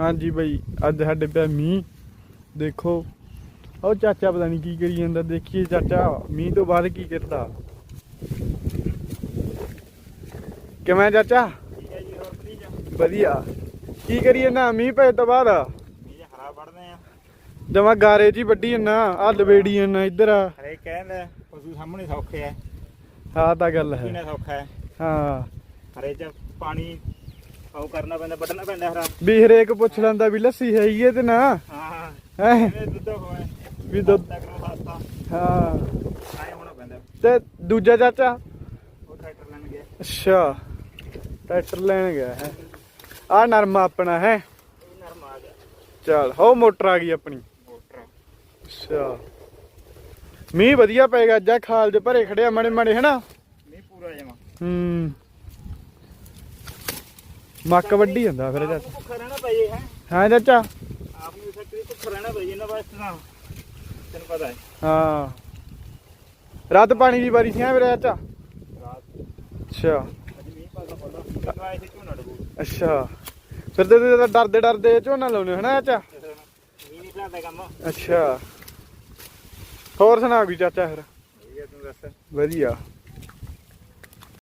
ਹਾਂਜੀ ਬਈ ਅੱਜ ਸਾਡੇ ਪਿਆ ਮੀਂਹ। ਦੇਖੋ ਉਹ ਚਾਚਾ ਪਤਾ ਨਹੀਂ ਕੀ ਕਰੀ ਜਾਂਦਾ ਦੇਖੀਏ ਚਾਚਾ ਮੀਂਹ ਤੋਂ ਬਾਅਦ ਕੀ ਕਰਦਾ ਕਿਵੇਂ ਚਾਚਾ? ਹੈ ਵਧੀਆ। ਕੀ ਕਰੀਏ ਨਾ ਮੀਂਹ ਪਏ ਤੋਂ ਬਾਅਦ? ਜਮਾ ਗਾਰੇ ਜੀ ਵੱਡੀ ਨਾ ਆ ਲਵੇੜੀ ਨਾ ਇੱਧਰ। ਆ ਹਰੇ ਕਹਿੰਦਾ ਪਸ਼ੂ ਸਾਹਮਣੇ ਸੌਖੇ ਆਹ ਤਾਂ ਗੱਲ ਹੈ। ਪੀਣਾ ਸੌਖਾ ਹੈ। ਹਾਂ। ਹਰੇ ਚ ਪਾਣੀ ਉਹ ਕਰਨਾ ਪੈਂਦਾ ਵੱਢਣਾ ਪੈਂਦਾ ਹਰਾ ਵੀ ਹਰੇਕ ਪੁੱਛ ਲੈਂਦਾ ਵੀ ਲੱਸੀ ਹੈਗੀ ਹੈ ਤੇ ਨਾ ਹਾਂ ਹੈ? ਇਹ ਦੁੱਧ ਹੋਏ ਵੀ ਦੁੱਧ ਤੱਕ ਨੂੰ ਵਾਸਤਾ ਹਾਂ। ਆਏ ਹੋਣਾ ਪੈਂਦਾ। ਤੇ ਦੂਜਾ ਚਾਚਾ? ਉਹ ਟਰੈਕਟਰ ਲੈਣ ਗਿਆ। ਅੱਛਾ। ਟਰੈਕਟਰ ਲੈਣ ਗਿਆ ਹੈ। ਆ ਨਰਮਾ ਆਪਣਾ ਹੈ। ਇਹ ਨਰਮ ਆ ਗਿਆ। ਚੱਲ ਹੋ ਮੋਟਰ ਆ ਗਈ ਆਪਣੀ। ਮੋਟਰ ਅੱਛਾ। ਮੀਂਹ ਵਧੀਆ ਪਏਗਾ ਅੱਜ ਖਾਲ ਦੇ ਭਰੇ ਖੜਿਆ ਮੜੇ ਮੜੇ ਹਨਾ? ਮੀਂਹ ਪੂਰਾ ਜਮਾ ਹੂੰ। ਮੱਕ ਵੱਡੀ ਜਾਂਦਾ ਫਿਰ ਚਾਚਾ ਭੁੱਖਾ ਰਹਿਣਾ ਪਈ ਹੈ। ਹਾਂ ਚਾਚਾ? ਆਪ ਨੂੰ ਫੈਕਟਰੀ ਭੁੱਖਾ ਰਹਿਣਾ ਪਈ ਇਹਨਾਂ ਵਾਸਤੇ ਨਾ ਤੈਨੂੰ ਪਤਾ ਹੈ। ਹਾਂ। ਰਾਤ ਪਾਣੀ ਦੀ ਵਾਰੀ ਸੀ ਆ ਮੇਰੇ ਚਾਚਾ? ਰਾਤ। ਅੱਛਾ। ਅੱਛਾ। ਫਿਰ ਤੇ ਡਰਦੇ ਡਰਦੇ ਝੋਨਾ ਲਾਉਨੇ ਹੋ ਹਨਾ ਚਾਚਾ? ਅੱਛਾ। ਹੋਰ ਸੁਣਾ ਕੋਈ ਚਾਚਾ ਫਿਰ? ਇਹ ਤੂੰ ਦੱਸ? ਵਧੀਆ।